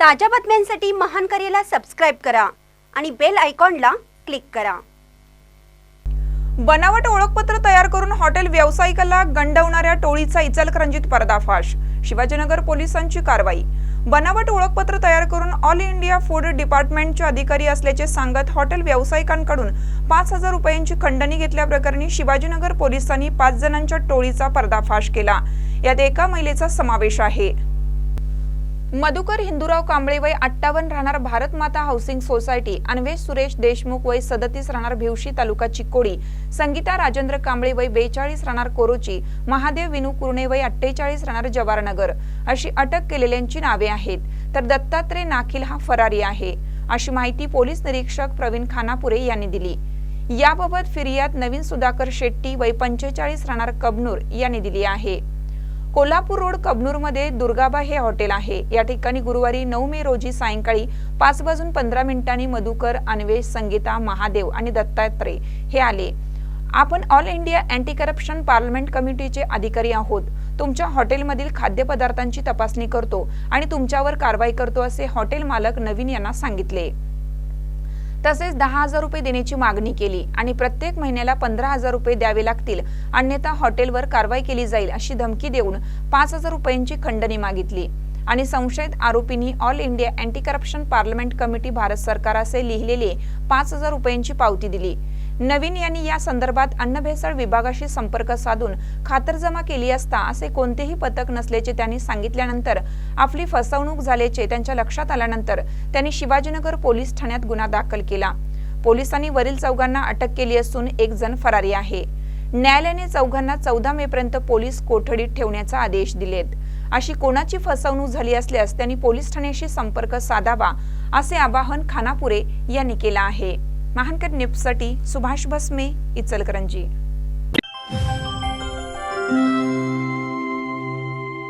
ताज्या बातम्यांसाठी महान करेला सबस्क्राईब करा आणि बेल आयकॉनला क्लिक करा. बनावट ओळखपत्र तयार करून हॉटेल व्यावसायिकाला गंडवणाऱ्या टोळीचा इचलकरंजीत पर्दाफाश. शिवाजीनगर पोलिसांची कारवाई. बनावट ओळखपत्र तयार करून ऑल इंडिया फूड डिपार्टमेंटचे अधिकारी असल्याचे सांगत हॉटेल व्यावसायिकांकडून पाच हजार रुपयांची खंडणी घेतल्याप्रकरणी शिवाजीनगर पोलिसांनी पाच जणांच्या टोळीचा पर्दाफाश केला. यात एका महिलेचा समावेश आहे. मधुकर हिंदूराव कांबळे वय अठ्ठावन्न राहणार भारत माता हाऊसिंग सोसायटी. अन्वेष सुरेश देशमुख वय सदतीस राहणार भिवशी तालुका चिकोडी. संगीता राजेंद्र कांबळे वय बेचाळीस राहणार कोरोची. महादेव विनू कुर्णे वय अठ्ठेचाळीस राहणार जवाहरनगर. अशी अटक केलेल्यांची नावे आहेत. तर दत्तात्रय नाखिल हा फरारी आहे. अशी माहिती पोलीस निरीक्षक प्रवीण खानापुरे यांनी दिली. याबाबत फिर्याद नवीन सुधाकर शेट्टी वय पंचेचाळीस राहणार कबनूर यांनी दिली आहे. कोल्हापूर रोड कबनूरमध्ये दुर्गाबा हे हॉटेल आहे. या ठिकाणी गुरुवारी नऊ मे रोजी सायंकाळी पाच वाजून पंधरा मिनिटांनी मधुकर अन्वेष संगीता महादेव आणि दत्तात्रय हे आले. आपण all India anti corruption parliament कमिटीचे अधिकारी आहोत. तुमच्या हॉटेलमधील खाद्यपदार्थांची तपासणी करतो आणि तुमच्यावर कारवाई करतो असे हॉटेल मालक नवीन यांना सांगितले. तसेच दहा हजार रुपये देण्याची मागणी केली आणि प्रत्येक महिन्याला पंधरा हजार रुपये द्यावे लागतील. अन्यथा हॉटेलवर कारवाई केली जाईल अशी धमकी देऊन पाच हजार रुपयांची खंडणी मागितली. आणि संशयित आरोपींनी all India anti corruption parliament committee Bharat सरकार असे लिहिलेले पाच हजार रुपयांची पावती दिली. नवीन यांनी या संदर्भात अन्न भेसळ विभागाशी संपर्क साधून खातरजमा केली असता असे कोणतेही पथक नसल्याचे त्यांनी सांगितल्यानंतर आपली फसवणूक झाल्याचे त्यांच्या लक्षात आल्यानंतर त्यांनी शिवाजीनगर पोलीस ठाण्यात गुन्हा दाखल केला. पोलिसांनी वरील चौघांना अटक केली असून एक जण फरारी आहे. न्यायालयाने चौघांना चौदा मे पर्यंत पोलीस कोठडीत ठेवण्याचा आदेश दिलेत. अशी कोणाची फसवणूक झाली असल्यास त्यांनी पोलीस ठाण्याशी संपर्क साधावा असे आवाहन खानापुरे यांनी केलं आहे. महानकर निप्ससाठी सुभाष भस्मे इचलकरंजी.